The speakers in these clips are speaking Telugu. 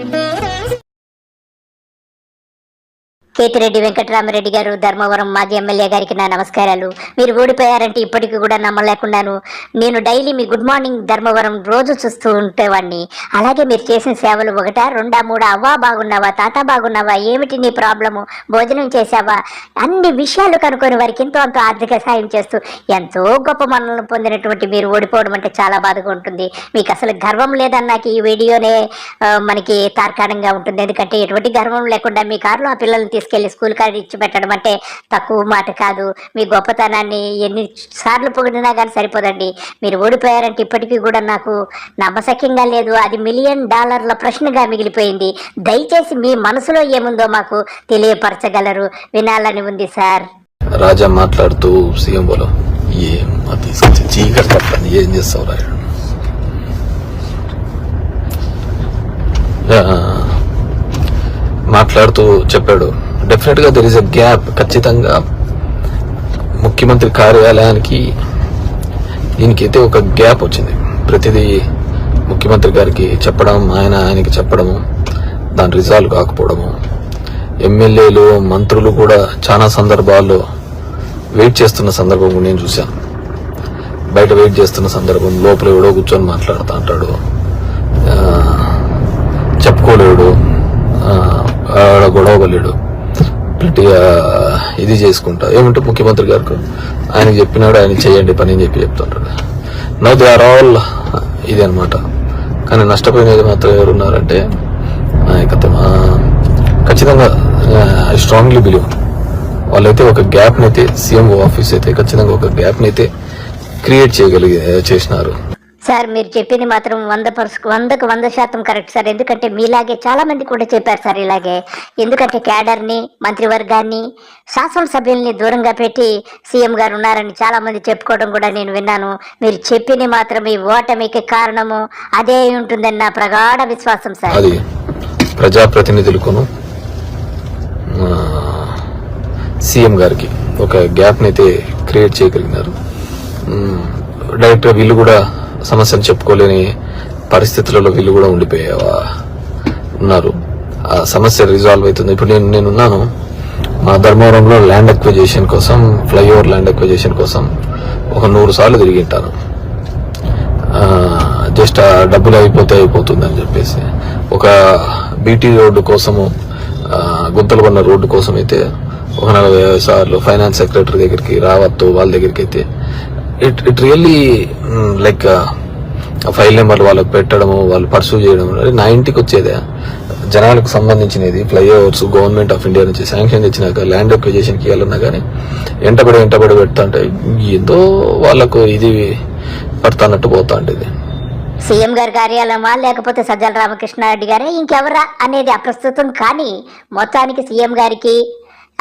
Mm-hmm. కేతిరెడ్డి వెంకటరామరెడ్డి గారు ధర్మవరం మాజీ ఎమ్మెల్యే గారికి నా నమస్కారాలు. మీరు ఓడిపోయారంటే ఇప్పటికీ కూడా నమ్మలేకున్నాను నేను డైలీ మీ గుడ్ మార్నింగ్ ధర్మవరం రోజు చూస్తూ ఉండేవాడిని అలాగే మీరు చేసిన సేవలు ఒకట రెండా మూడా అవ్వా బాగున్నావా తాత బాగున్నావా ఏమిటి నీ ప్రాబ్లము భోజనం చేశావా అన్ని విషయాలు కనుక్కొని వారికి ఎంతో అంత ఆర్థిక సాయం చేస్తూ ఎంతో గొప్ప మనల్ని పొందినటువంటి మీరు ఓడిపోవడం అంటే చాలా బాధగా ఉంటుంది. మీకు అసలు గర్వం లేదన్నాక ఈ వీడియోనే మనకి తార్కాణంగా ఉంటుంది. ఎందుకంటే ఎటువంటి గర్వం లేకుండా మీ కారులో ఆ పిల్లల్ని తీసుకెళ్ళి స్కూల్ కాడ ఇచ్చి పెట్టడం అంటే తక్కువ మాట కాదు. మీ గొప్పతనాన్ని ఎన్ని సార్లు పొగిడినా కానీ సరిపోదండి. మీరు ఓడిపోయారంటే ఇప్పటికీ కూడా నాకు నమ్మశక్యంగా లేదు. అది మిలియన్ డాలర్ల ప్రశ్నగా మిగిలిపోయింది. దయచేసి మీ మనసులో ఏముందో మాకు తెలియపరచగలరు. వినాలని ఉంది సార్. రాజా మాట్లాడుతూ సీఎం బోలో ఏం తీసుకొచ్చి చీకటి తప్పని ఏం చేస్తావు మాట్లాడుతూ చెప్పాడు డెఫినెట్గా దెర్ ఇస్ అ గ్యాప్ ఖచ్చితంగా ముఖ్యమంత్రి కార్యాలయానికి దీనికైతే ఒక గ్యాప్ వచ్చింది. ప్రతిదీ ముఖ్యమంత్రి గారికి చెప్పడం ఆయన ఆయనకి చెప్పడము దాని రిజాల్వ్ కాకపోవడము. ఎమ్మెల్యేలు మంత్రులు కూడా చాలా సందర్భాల్లో వెయిట్ చేస్తున్న సందర్భం నేను చూశాను. బయట వెయిట్ చేస్తున్న సందర్భం లోపల ఎవడో కూర్చొని మాట్లాడుతూ అంటాడు. చెప్పుకోలేడు. గొడవలేడు గట్టిగా ఇది చేసుకుంటా. ఏమంటే ముఖ్యమంత్రి గారికి ఆయన చెప్పినాడు ఆయన చేయండి పని అని చెప్పి చెప్తుంటాడు. నో దే ఆర్ ఆల్ ఇది అనమాట కానీ నష్టపోయినది మాత్రం ఎవరున్నారంటే నాయకత్వం ఖచ్చితంగా ఐ స్ట్రాంగ్లీ బిలీవ్ వాళ్ళైతే ఒక గ్యాప్ అయితే సీఎం ఆఫీస్ అయితే ఖచ్చితంగా ఒక గ్యాప్ క్రియేట్ చేయగలిగి చేసినారు. సార్ మీరు చెప్పింది మాత్రం వంద పర్స్ వందకు వంద శాతం కరెక్ట్ సార్. ఎందుకంటే మీలాగే చాలా మంది కూడా చెప్పారు సార్ ఇలాగే. ఎందుకంటే క్యాడర్ని మంత్రివర్గాన్ని శాసనసభ్యుల్ని దూరంగా పెట్టి సీఎం గారు ఉన్నారని చాలా మంది చెప్పుకోవడం కూడా నేను విన్నాను. మీరు చెప్పింది మాత్రం ఈ ఓటమికి కారణము అదే ఉంటుందని నా ప్రగాఢ విశ్వాసం సార్. ప్రజాప్రతినిధులకును సీఎం గారికి ఒక గ్యాప్ని అయితే క్రియేట్ చేయగలిగినారు. డైరెక్టర్ వీళ్ళు కూడా సమస్యను చెప్పుకోలేని పరిస్థితులలో వీళ్ళు కూడా ఉండిపోయే ఉన్నారు. ఆ సమస్య రిజాల్వ్ అవుతుంది. ఇప్పుడు నేను నేనున్నాను. మా ధర్మవరంలో ల్యాండ్ అక్విజేషన్ కోసం ఫ్లైఓవర్ ల్యాండ్ అక్విజేషన్ కోసం ఒక నూరు సార్లు తిరిగింటాను. జస్ట్ ఆ డబ్బులు అయిపోతే అయిపోతుంది అని చెప్పేసి. ఒక బీటీ రోడ్డు కోసము గుంతలు కొన్న రోడ్డు కోసం అయితే ఒక నలభై సార్లు ఫైనాన్స్ సెక్రటరీ దగ్గరికి రావద్దు వాళ్ళ దగ్గరికి అయితే it it really like file నెంబర్లు వాళ్ళకి పెట్టడము వాళ్ళు పర్సూ చేయడం నా ఇంటికి వచ్చేదే జనాలకు సంబంధించినది ఫ్లైఓవర్స్ గవర్నమెంట్ ఆఫ్ ఇండియా నుంచి శాంక్షన్ ఇచ్చినాక ల్యాండ్ ఎక్విజేషన్కి వెళ్ళినా కానీ ఎంటబడి ఎంటబడి పెడతా అంటే ఏదో వాళ్ళకు ఇది పడుతున్నట్టు పోతా ఉంటుంది సీఎం గారి కార్యాలయమా లేకపోతే సజ్జల రామకృష్ణారెడ్డి గారే ఇంకెవరా అనేది అప్రస్తుతం కానీ మొత్తానికి సీఎం గారికి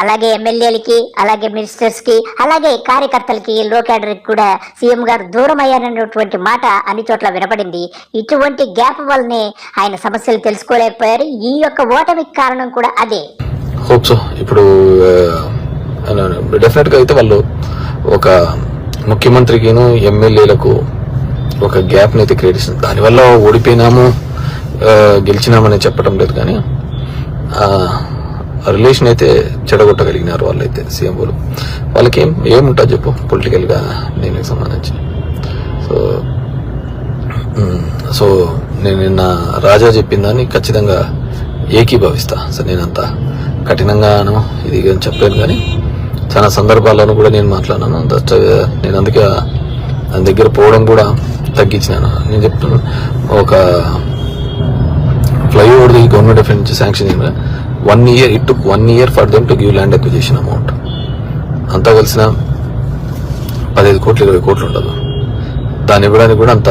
అలాగే ఎమ్మెల్యేలకి అలాగే మినిస్టర్స్కి అలాగే కార్యకర్తలకి లో క్యాడర్కి కూడా సీఎం గారు దూరం అయ్యారనేటువంటి మాట అన్ని చోట్ల వినపడింది. ఇటువంటి గ్యాప్ వల్లనే ఆయన సమస్యలు తెలుసుకోలేకపోయారు. ఈ యొక్క ఓటమికి కారణం కూడా అదే. హోప్ ఇప్పుడు డెఫినెట్గా అయితే వాళ్ళు ఒక ముఖ్యమంత్రికిను ఎమ్మెల్యేలకు ఒక గ్యాప్ అయితే క్రియేట్ చేసింది. దానివల్ల ఓడిపోయినాము గెలిచినామని చెప్పడం లేదు కానీ రిలేషన్ అయితే చెడగొట్టగలిగినారు వాళ్ళైతే సీఎంలు వాళ్ళకి ఏం ఏముంటా చెప్పు? పొలిటికల్గా దీనికి సంబంధించి. సో సో నేను నిన్న రాజా చెప్పిన దాన్ని ఖచ్చితంగా ఏకీభవిస్తా. సో నేనంత కఠినంగాను ఇది అని చెప్పలేను కానీ చాలా సందర్భాల్లోనూ కూడా నేను మాట్లాడినాను. దట్ నేను అందుకే దాని దగ్గర పోవడం కూడా తగ్గించినాను. నేను చెప్తున్నాను ఒక ఫ్లైఓవర్ది గవర్నమెంట్ ఆఫ్ నుంచి sanction one year it took one year for them to give land acquisition amount అంతా కలిసిన పదిహేను కోట్లు ఇరవై కోట్లు ఉండదు. దాన్ని ఇవ్వడానికి కూడా అంత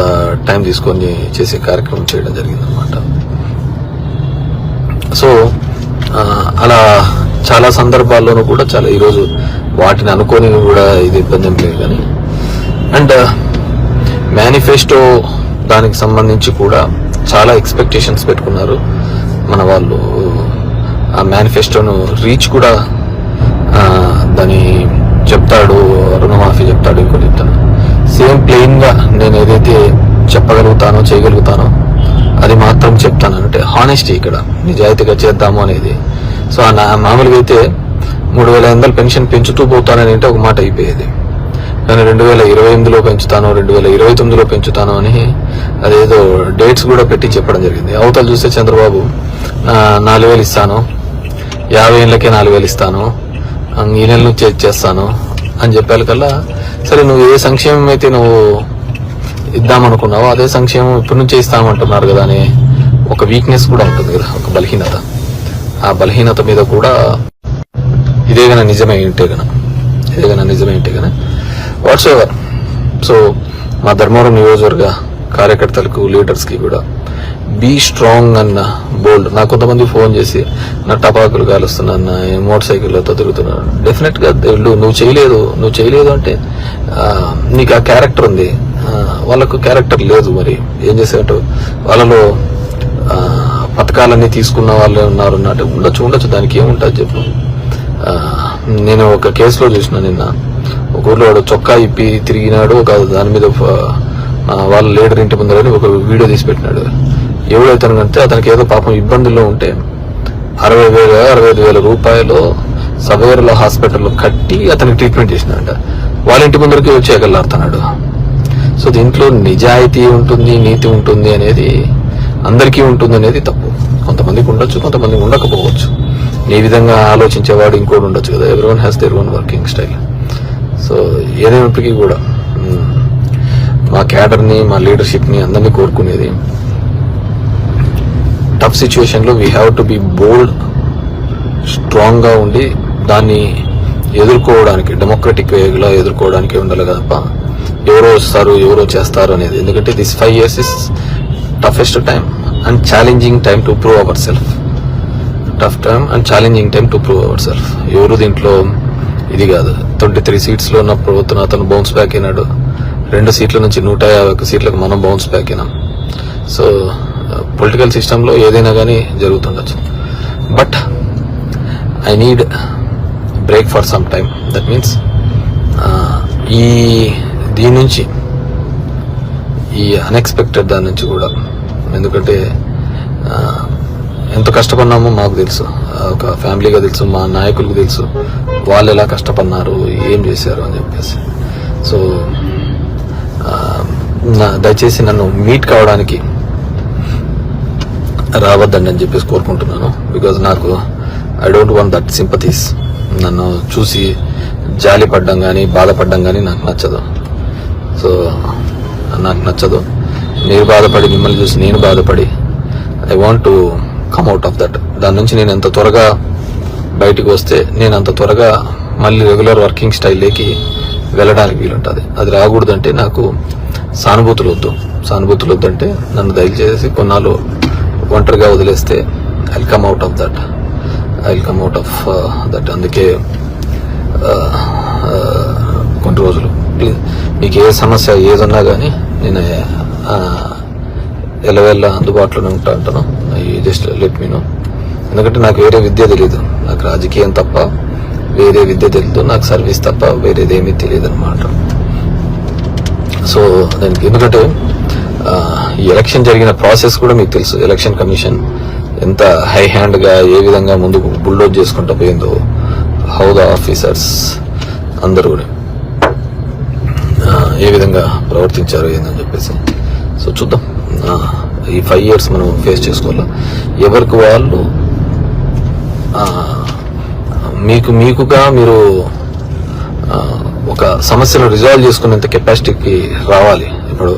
టైం తీసుకొని చేసే కార్యక్రమం చేయడం జరిగింది అనమాట సో అలా చాలా సందర్భాల్లోనూ కూడా చాలా ఈరోజు వాటిని అనుకోని కూడా ఇది ఇబ్బంది లేదు కానీ. అండ్ మేనిఫెస్టో uh, దానికి సంబంధించి కూడా చాలా ఎక్స్పెక్టేషన్స్ పెట్టుకున్నారు మన వాళ్ళు. ఆ మేనిఫెస్టోను రీచ్ కూడా దాని చెప్తాడు రుణమాఫీ చెప్తాడు ఇంకోటి చెప్తాడు. సేమ్ ప్లెయిన్గా నేను ఏదైతే చెప్పగలుగుతానో చేయగలుగుతానో అది మాత్రం చెప్తాను. అంటే హానెస్టీ ఇక్కడ నిజాయితీగా చేద్దాము అనేది. సో ఆ నా- మామూలుగా అయితే మూడు వేల ఎనిమిది వందలు పెన్షన్ పెంచుతూ పోతానని అంటే ఒక మాట అయిపోయేది. కానీ రెండు వేల ఇరవై ఎనిమిదిలో పెంచుతాను రెండు వేల ఇరవై తొమ్మిదిలో పెంచుతాను అని అదేదో డేట్స్ కూడా పెట్టి చెప్పడం జరిగింది. అవతల చూస్తే చంద్రబాబు నాలుగు వేలు ఇస్తాను. యాభై ఏళ్ళకే నాలుగు వేలు ఇస్తాను. ఈ నెల నుంచి చేస్తాను అని చెప్పాలి కల్లా సరే నువ్వు ఏ సంక్షేమం అయితే నువ్వు ఇద్దామనుకున్నావో అదే సంక్షేమం ఇప్పటి నుంచే ఇస్తామంటున్నారు కదా అని ఒక వీక్నెస్ కూడా ఉంటుంది కదా ఒక బలహీనత. ఆ బలహీనత మీద కూడా ఇదే గన నిజమే ఉంటే గన ఇదే గన నిజమే ఉంటే గన వాట్స్ ఎవర్ సో మా ధర్మవరం నియోజకవర్గ కార్యకర్తలకు లీడర్స్కి కూడా బీ స్ట్రాంగ్ అన్న బోల్డ్. నాకు కొంతమంది ఫోన్ చేసి నా టపాకులు కాలుస్తున్నాను మోటార్ సైకిళ్ళతో తిరుగుతున్నాను డెఫినెట్గా నువ్వు చేయలేదు నువ్వు చేయలేదు అంటే నీకు ఆ క్యారెక్టర్ ఉంది. వాళ్ళకు క్యారెక్టర్ లేదు మరి. ఏం చేసేటో వాళ్ళలో పథకాలన్నీ తీసుకున్న వాళ్ళే ఉన్నారు అంటే ఉండొచ్చు ఉండొచ్చు. దానికి ఏముంటుంది చెప్పు. నేను ఒక కేసులో చూసిన నిన్న. ఒక ఊర్లో చొక్కా ఇప్పి తిరిగినాడు ఒక దాని మీద వాళ్ళ లీడర్ ఇంటి ముందరని ఒక వీడియో తీసి పెట్టినాడు. ఎవడైతే అతనికి ఏదో పాపం ఇబ్బందుల్లో ఉంటే అరవై వేల అరవై ఐదు వేల రూపాయలు సబేర్ల హాస్పిటల్లో కట్టి అతనికి ట్రీట్మెంట్ చేసినాడంట. వాళ్ళ ఇంటి ముందరికి వచ్చి ఎగలాడుతున్నాడు సో దీంట్లో నిజాయితీ ఉంటుంది నీతి ఉంటుంది అనేది అందరికీ ఉంటుంది అనేది తప్పు. కొంతమందికి ఉండొచ్చు కొంతమందికి ఉండకపోవచ్చు. ఈ విధంగా ఆలోచించేవాడు ఇంకోటి ఉండొచ్చు కదా. Everyone has their own working style so ఏదైనప్పటికీ కూడా మా క్యాడర్ని మా లీడర్షిప్ని అందరినీ కోరుకునేది టఫ్ సిచ్యువేషన్లో we have to be bold స్ట్రాంగ్గా ఉండి దాన్ని ఎదుర్కోవడానికి డెమోక్రటిక్ వేగా ఎదుర్కోవడానికి ఉండాలి తప్ప ఎవరో వస్తారు ఎవరో చేస్తారు అనేది. ఎందుకంటే this five years is toughest time and challenging time to prove our self tough time and challenging time to prove our self ఎవరు దీంట్లో ఇది కాదు. ట్వంటీ త్రీ సీట్స్లో ఉన్న ప్రభుత్వం అతను బౌన్స్ బ్యాక్ అయినాడు. రెండు సీట్ల నుంచి నూట యాభై ఒక సీట్లకు మనం బౌన్స్ బ్యాక్ అయినాం. సో పొలిటికల్ సిస్టంలో ఏదైనా కానీ జరుగుతుండొచ్చు. But I need break for some time. That means ఈ దీని నుంచి ఈ అన్ఎక్స్పెక్టెడ్ దాని నుంచి కూడా ఎందుకంటే ఎంత కష్టపడినామో మాకు తెలుసు. ఒక ఫ్యామిలీగా తెలుసు మా నాయకులకు తెలుసు. వాళ్ళు ఎలా కష్టపడినారు ఏం చేశారు అని చెప్పేసి. సో నా- దయచేసి నన్ను మీట్ కావడానికి రావద్దండి అని చెప్పేసి కోరుకుంటున్నాను. బికాజ్ నాకు I don't want that sympathies నన్ను చూసి జాలి పడ్డం కానీ బాధపడ్డం కానీ నాకు నచ్చదు. సో నాకు నచ్చదు. మీరు బాధపడి మిమ్మల్ని చూసి నేను బాధపడి I want to come out of that దాని నుంచి నేను ఎంత త్వరగా బయటికి వస్తే నేను అంత త్వరగా మళ్ళీ రెగ్యులర్ వర్కింగ్ స్టైల్లోకి వెళ్ళడానికి వీలుంటుంది. అది రాకూడదంటే నాకు సానుభూతులు వద్దు. సానుభూతులు వద్దంటే నన్ను దయచేసి కొన్నాళ్ళు ఒంటరిగా వదిలేస్తే I come out of that I come out of that అందుకే uh, uh, కొన్ని రోజులు. ప్లీజ్ మీకు ఏ సమస్య ఏదన్నా కానీ నేను ఆ, uh, అందుబాటులోనే ఉంటా అంటాను. జస్ట్ లెట్ మీ నో ఎందుకంటే నాకు వేరే విద్య తెలియదు నాకు రాజకీయం తప్ప వేరే విద్య తెలియదు నాకు సర్వీస్ తప్ప వేరేది ఏమీ తెలియదు అనమాట సో దానికి ఎందుకంటే ఈ ఎలక్షన్ జరిగిన ప్రాసెస్ కూడా మీకు తెలుసు. ఎలక్షన్ కమిషన్ ఎంత హై హ్యాండ్గా ఏ విధంగా ముందుకు బుల్డోజ్ చేసుకుంటూ పోయిందో హౌ ద ఆఫీసర్స్ అందరూ కూడా ఏ విధంగా ప్రవర్తించారు ఏందని చెప్పేసి. సో చూద్దాం. ఈ ఫైవ్ ఇయర్స్ మనం ఫేస్ చేసుకోవాలి? ఎవరికి వాళ్ళు మీకు మీకుగా మీరు ఒక సమస్యను రిజాల్వ్ చేసుకునేంత కెపాసిటీకి రావాలి. ఇప్పుడు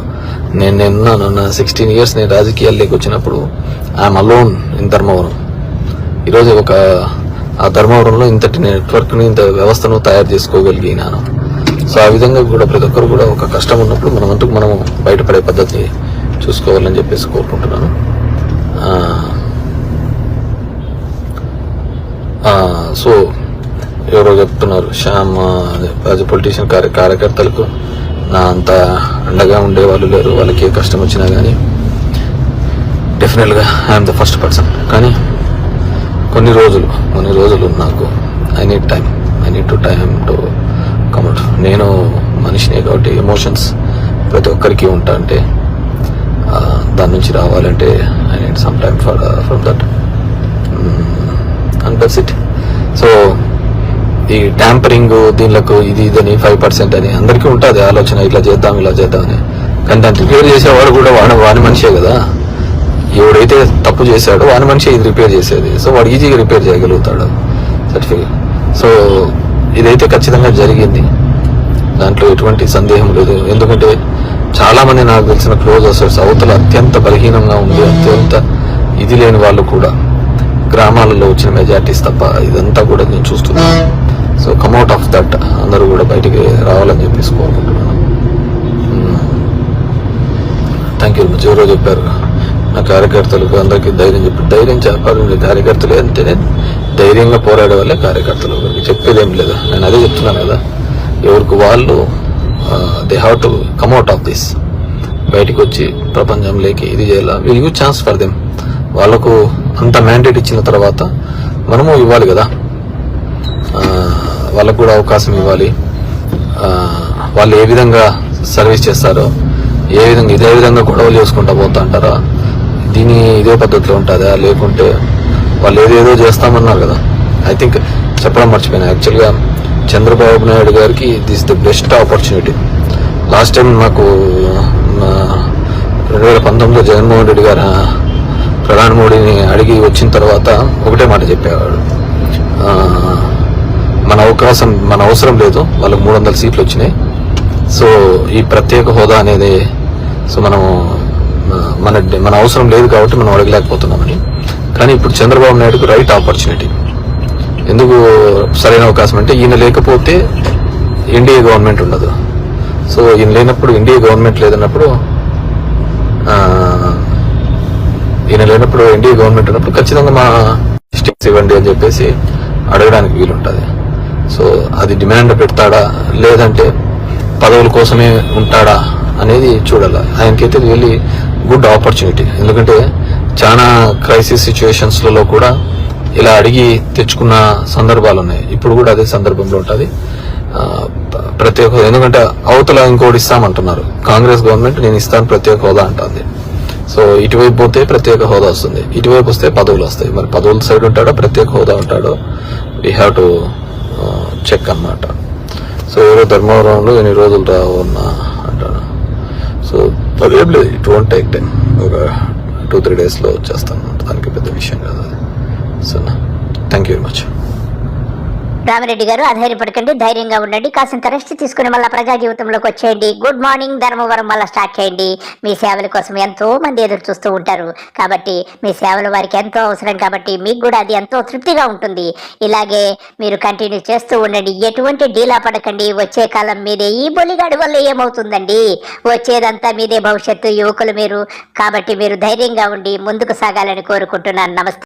నేను నేనున్నాను నా సిక్స్టీన్ ఇయర్స్ నేను రాజకీయాల్లోకి వచ్చినప్పుడు ఐఎమ్ అలోన్ ఇన్ ధర్మవరం ఈరోజు ఒక ఆ ధర్మవరంలో ఇంతటి నెట్వర్క్ని ఇంత వ్యవస్థను తయారు చేసుకోగలిగినాను. సో ఆ విధంగా కూడా ప్రతి ఒక్కరు కూడా ఒక కష్టం ఉన్నప్పుడు మనం అంటూ మనం బయటపడే పద్ధతి చూసుకోవాలని చెప్పేసి కోరుకుంటున్నాను. సో ఎవరో చెప్తున్నారు శ్యామ్ యాజ్ పొలిటీషియన్ కార్య కార్యకర్తలకు నా అంత అండగా ఉండే వాళ్ళు లేరు. వాళ్ళకి ఏ కష్టం వచ్చినా కానీ డెఫినెట్గా ఐఎమ్ ద ఫస్ట్ పర్సన్. కానీ కొన్ని రోజులు కొన్ని రోజులు నాకు I need time I need to time to come out నేను మనిషిని కాబట్టి ఎమోషన్స్ ప్రతి ఒక్కరికి ఉంటా అంటే దాని నుంచి రావాలంటే I need some time for from that. And that's it. So ఈ ట్యాంపరింగ్ దీనిలకు ఇది ఇదని ఫైవ్ పర్సెంట్ అని. అందరికీ ఉంటుంది ఆలోచన ఇట్లా చేద్దాం ఇలా చేద్దాం అని. కానీ దాన్ని రిపేర్ చేసేవాడు కూడా వాడు వాని మనిషే కదా. ఎవడైతే తప్పు చేశాడో వాని మనిషి ఇది రిపేర్ చేసేది. సో వాడు ఈజీగా రిపేర్ చేయగలుగుతాడు. సర్టిఫికేట్ సో ఇదైతే ఖచ్చితంగా జరిగింది. దాంట్లో ఎటువంటి సందేహం లేదు. ఎందుకంటే చాలా మంది నాకు తెలిసిన క్లోజ్ అసోట్స్ అవతల అత్యంత బలహీనంగా ఉంది అత్యంత ఇది లేని వాళ్ళు కూడా. గ్రామాలలో వచ్చిన మెజార్టీస్ తప్ప ఇదంతా కూడా నేను చూస్తున్నాను. సో కమ్అట్ ఆఫ్ దట్ అందరూ కూడా బయటికి రావాలని చెప్పేసి కోరుకుంటున్నాను. థ్యాంక్ యూ ఎవరో చెప్పారు. నా కార్యకర్తలకు అందరికీ ధైర్యం చెప్పి ధైర్యం చెప్పాలి. కార్యకర్తలు అంతేనే ధైర్యంగా పోరాడే వాళ్ళే కార్యకర్తలు. చెప్పేదేం చెప్పేది ఏం లేదు. నేను అదే చెప్తున్నాను కదా. ఎవరికి వాళ్ళు they have to come out of this బయటకు వచ్చి ప్రపంచంలోకి ఇది చేయాలా? Will you chance for them వాళ్ళకు అంత మ్యాండేట్ ఇచ్చిన తర్వాత మనము ఇవ్వాలి కదా. వాళ్ళకు కూడా అవకాశం ఇవ్వాలి. వాళ్ళు ఏ విధంగా సర్వీస్ చేస్తారో ఏ విధంగా ఇదే విధంగా గొడవలు చేసుకుంటా పోతా అంటారా? దీని ఇదే పద్ధతిలో ఉంటుందా? లేకుంటే వాళ్ళు ఏదేదో చేస్తామన్నారు కదా. ఐ థింక్ చెప్పడం మర్చిపోయినా. యాక్చువల్గా చంద్రబాబు నాయుడు గారికి this the best opportunity last time నాకు రెండు వేల పంతొమ్మిదిలో జగన్మోహన్ రెడ్డి గారు ప్రధాని మోడీని అడిగి వచ్చిన తర్వాత ఒకటే మాట చెప్పేవాడు. మన అవకాశం మన అవసరం లేదు. వాళ్ళకి మూడు వందల సీట్లు వచ్చినాయి. సో ఈ ప్రత్యేక హోదా అనేది సో మనం మన మన అవసరం లేదు కాబట్టి మనం అడగలేకపోతున్నామని. కానీ ఇప్పుడు చంద్రబాబు నాయుడుకు రైట్ ఆపర్చునిటీ. ఎందుకు సరైన అవకాశం అంటే ఈయన లేకపోతే ఎన్డీఏ గవర్నమెంట్ ఉండదు. సో ఈయన లేనప్పుడు ఎన్డీఏ గవర్నమెంట్ లేదన్నప్పుడు ఈయన లేనప్పుడు ఎన్డీఏ గవర్నమెంట్ ఉన్నప్పుడు ఖచ్చితంగా మా స్టేట్స్ ఇవ్వండి అని చెప్పేసి అడగడానికి వీలుంటుంది. సో అది డిమాండ్ పెడతాడా? లేదంటే పదవుల కోసమే ఉంటాడా అనేది చూడాలి. ఆయనకైతే రియల్లీ గుడ్ ఆపర్చునిటీ ఎందుకంటే చాలా క్రైసిస్ సిచ్యువేషన్స్లలో కూడా ఇలా అడిగి తెచ్చుకున్న సందర్భాలు ఉన్నాయి ఇప్పుడు కూడా అదే సందర్భంలో ఉంటుంది. ప్రత్యేక హోదా ఎందుకంటే అవతల ఇంకోటి ఇస్తామంటున్నారు. కాంగ్రెస్ గవర్నమెంట్ నేను ఇస్తాను ప్రత్యేక హోదా అంటుంది. సో ఇటువైపు పోతే ప్రత్యేక హోదా వస్తుంది. ఇటువైపు వస్తే పదవులు వస్తాయి. మరి పదవుల సైడ్ ఉంటాడో? ప్రత్యేక హోదా ఉంటాడో. వీ హ్యావ్ టు చెక్ అన్నమాట. సో ఎవరో ధర్మవరంలో ఎన్ని రోజులు రావున్నా అంటాను సో అదేం లేదు ఇట్ వోంట్ టేక్ టైం ఒక టూ త్రీ డేస్లో వచ్చేస్తాను దానికి పెద్ద విషయం కాదు అది. So thank you very much Ramireddy garu అధైర్యపడకండి ధైర్యంగా ఉండండి. కాసింత రెస్ట్ తీసుకుని మళ్ళీ ప్రజా జీవితంలోకి వచ్చేయండి. గుడ్ మార్నింగ్ ధర్మవరం మళ్ళీ స్టార్ట్ చేయండి. మీ సేవల కోసం ఎంతో మంది ఎదురు చూస్తూ ఉంటారు. కాబట్టి మీ సేవలు వారికి ఎంతో అవసరం కాబట్టి మీకు కూడా అది ఎంతో తృప్తిగా ఉంటుంది. ఇలాగే మీరు కంటిన్యూ చేస్తూ ఉండండి. ఎటువంటి డీలా పడకండి. వచ్చే కాలం మీదే ఈ బొలిగాడి వల్ల ఏమవుతుందండి? వచ్చేదంతా మీదే భవిష్యత్తు యువకులు మీరు. కాబట్టి మీరు ధైర్యంగా ఉండి ముందుకు సాగాలని కోరుకుంటున్నాను. నమస్తే.